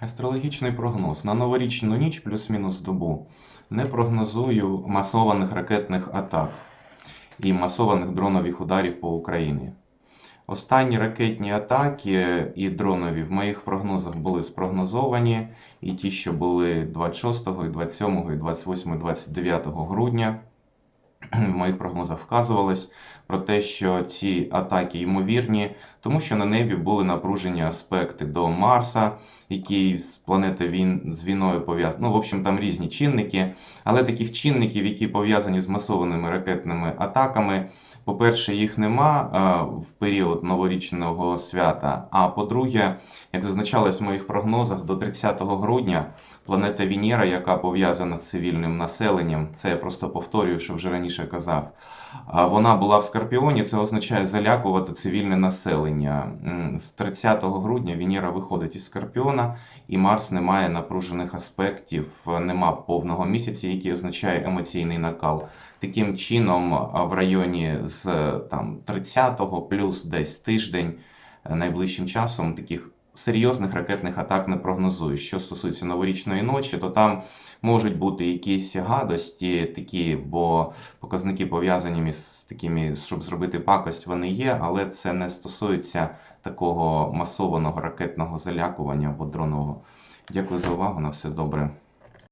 Астрологічний прогноз. На новорічну ніч плюс-мінус добу не прогнозую масованих ракетних атак і масованих дронових ударів по Україні. Останні ракетні атаки і дронові в моїх прогнозах були спрогнозовані, і ті, що були 26, і 27, і 28, і 29 грудня. В моїх прогнозах вказувалось про те, що ці атаки ймовірні, тому що на небі були напружені аспекти до Марса, який з планети він з війною пов'язаний. Ну, в общем, там різні чинники, але таких чинників, які пов'язані з масованими ракетними атаками, по-перше, їх нема а, в період новорічного свята. А по-друге, як зазначалось в моїх прогнозах, до 30 грудня планета Венера, яка пов'язана з цивільним населенням, це я просто повторюю, що вже раніше казав. Вона була в Скорпіоні, це означає залякувати цивільне населення. З 30 грудня Венера виходить із Скорпіона, і Марс не має напружених аспектів, нема повного місяця, який означає емоційний накал. Таким чином, в районі з там 30 плюс десь тиждень найближчим часом таких серйозних ракетних атак не прогнозую. Що стосується новорічної ночі, то там можуть бути якісь гадості, такі, бо показники пов'язані з такими, щоб зробити пакость, вони є, але це не стосується такого масованого ракетного залякування або дронового. Дякую за увагу. На все добре.